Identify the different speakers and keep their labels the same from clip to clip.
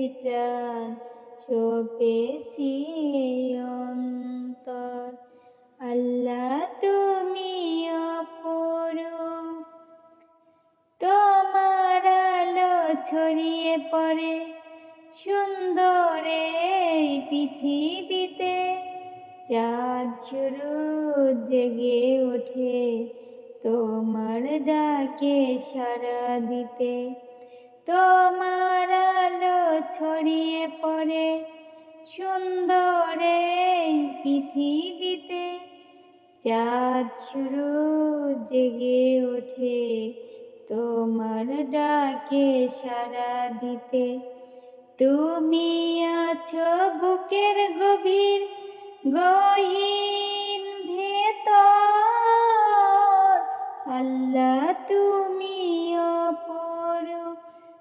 Speaker 1: সপেছি প্রাণ সপেছি অন্তর। আল্লাহ তুমি অপরূপ। তোমার আলো ছড়িয়ে পড়ে সুন্দর এই পৃথিবীতে। চাঁদ শুরু জেগে ওঠে তোমার ডাকে সাড়া দিতে। আলো ছড়িয়ে পড়ে। সুন্দর এই পৃথিবীতে চাঁদ শুরু জেগে ওঠে তোমার ডাকে সারা দিতে। তুমি আছো বুকের গভীর গহীন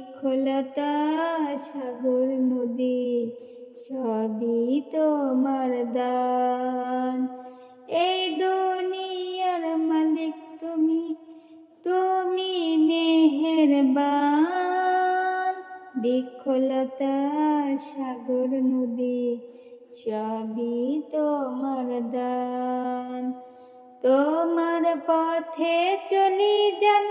Speaker 1: বিক্ষলতা সাগর নদী, সবই তোমার দান। এই দুনিয়ার মালিক তুমি তুমি মেহেরবান। বিক্ষলতা সাগর নদী, সবই তোমার দান। তোমার পথে চলি যেন